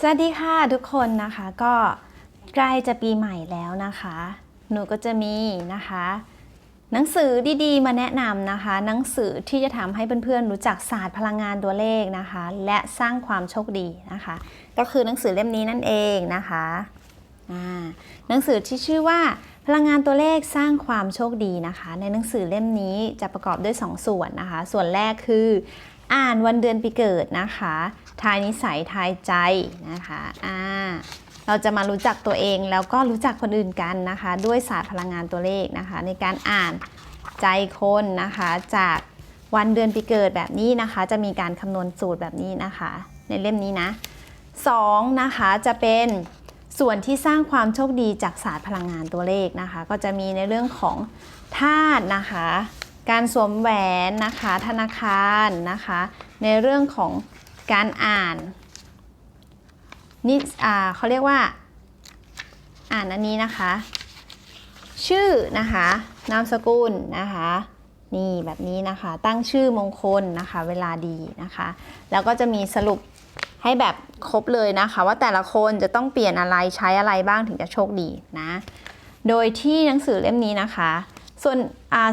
สวัสดีค่ะทุกคนนะคะก็ใกล้จะปีใหม่แล้วนะคะ หนูก็จะมีนะคะ หนังสือดีๆ มาแนะนำนะคะ หนังสือที่จะทำให้เพื่อนๆรู้จักศาสตร์พลังงานตัวเลขนะคะ และสร้างความโชคดีนะคะ ก็คือหนังสือเล่มนี้นั่นเองนะคะหนังสือที่ชื่อว่าพลังงานตัวเลขสร้างความโชคดีนะคะ ในหนังสือเล่มนี้จะประกอบด้วย 2ส่วนนะคะ ส่วนแรกคือ อ่านวันเดือนปีเกิดนะคะ ทายนิสัยทายใจนะคะอ่าเราจะมารู้จักตัวเองแล้วก็รู้จักคนอื่นกันนะคะ ด้วยศาสตร์พลังงานตัวเลขนะคะ ในการอ่านใจคนนะคะ จากวันเดือนปีเกิดแบบนี้นะคะ จะมีการคำนวณสูตรแบบนี้นะคะ ในเล่มนี้นะสองนะคะจะเป็นส่วนที่สร้างความโชคดีจากศาสตร์พลังงานตัวเลขนะคะ ก็จะมีในเรื่องของธาตุนะคะ การสวมแหวนนะคะธนาคารนะคะ ในเรื่องของการอ่านนี่อ่าเขาเรียกว่า อ่านอันนี้นะคะ ชื่อนะคะนามสกุลนะคะนี่แบบนี้นะคะตั้งชื่อมงคลนะคะเวลาดีนะคะ แล้วก็จะมีสรุปให้แบบครบเลยนะคะ ว่าแต่ละคนจะต้องเปลี่ยนอะไรใช้อะไรบ้างถึงจะโชคดีนะ โดยที่หนังสือเล่มนี้นะคะ ส่วน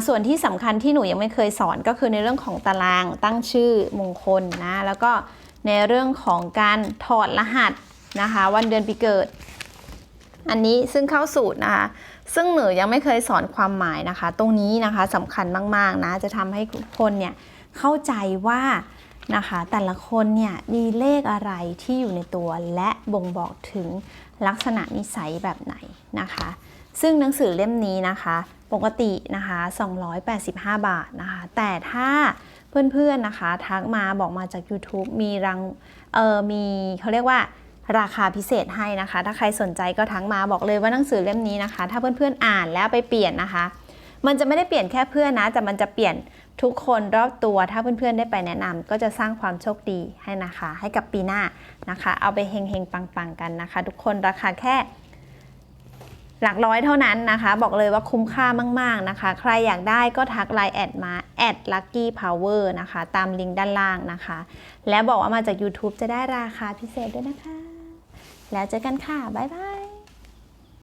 ส่วนที่สำคัญที่หนูยังไม่เคยสอนก็คือในเรื่องของตารางตั้งชื่อมงคลนะแล้วก็ในเรื่องของการถอดรหัสนะคะ วันเดือนปีเกิด อันนี้ซึ่งเข้าสูตรนะคะซึ่งหนูยังไม่เคยสอนความหมายนะคะ ตรงนี้นะคะสำคัญมากๆนะจะทำให้ทุกคนเนี่ยเข้าใจว่านะคะแต่ละคนเนี่ยมีเลขอะไรที่อยู่ในตัวและบ่งบอกถึงลักษณะนิสัยแบบไหนนะคะ ซึ่งหนังสือเล่มนี้นะคะ ปกตินะคะ 285 บาทนะคะ แต่ถ้าเพื่อนๆนะคะทักมาบอกมาจาก YouTube มีรังเออมีเขาเรียกว่าราคาพิเศษให้นะคะ ถ้าใครสนใจก็ทักมาบอกเลยว่าหนังสือเล่มนี้นะคะ ถ้าเพื่อนๆอ่านแล้วไปเปลี่ยนนะคะ มันจะไม่ได้เปลี่ยนแค่เพื่อนนะแต่มันจะเปลี่ยนทุกคนรอบตัวถ้าเพื่อนๆได้ไปแนะนำก็จะสร้างความโชคดีให้นะคะ ให้กับปีหน้านะคะ เอาไปเฮงๆปังๆกันนะคะ ทุกคนราคาแค่ หลักร้อยเท่านั้นนะคะ บอกเลยว่าคุ้มค่ามาก ๆ นะคะ ใครอยากได้ก็ทักไลน์แอดมาแอด lucky power นะคะ ตามลิงก์ด้านล่างนะคะ และบอกว่ามาจาก YouTube จะได้ราคาพิเศษด้วยนะคะ แล้วเจอกันค่ะ บ๊ายบาย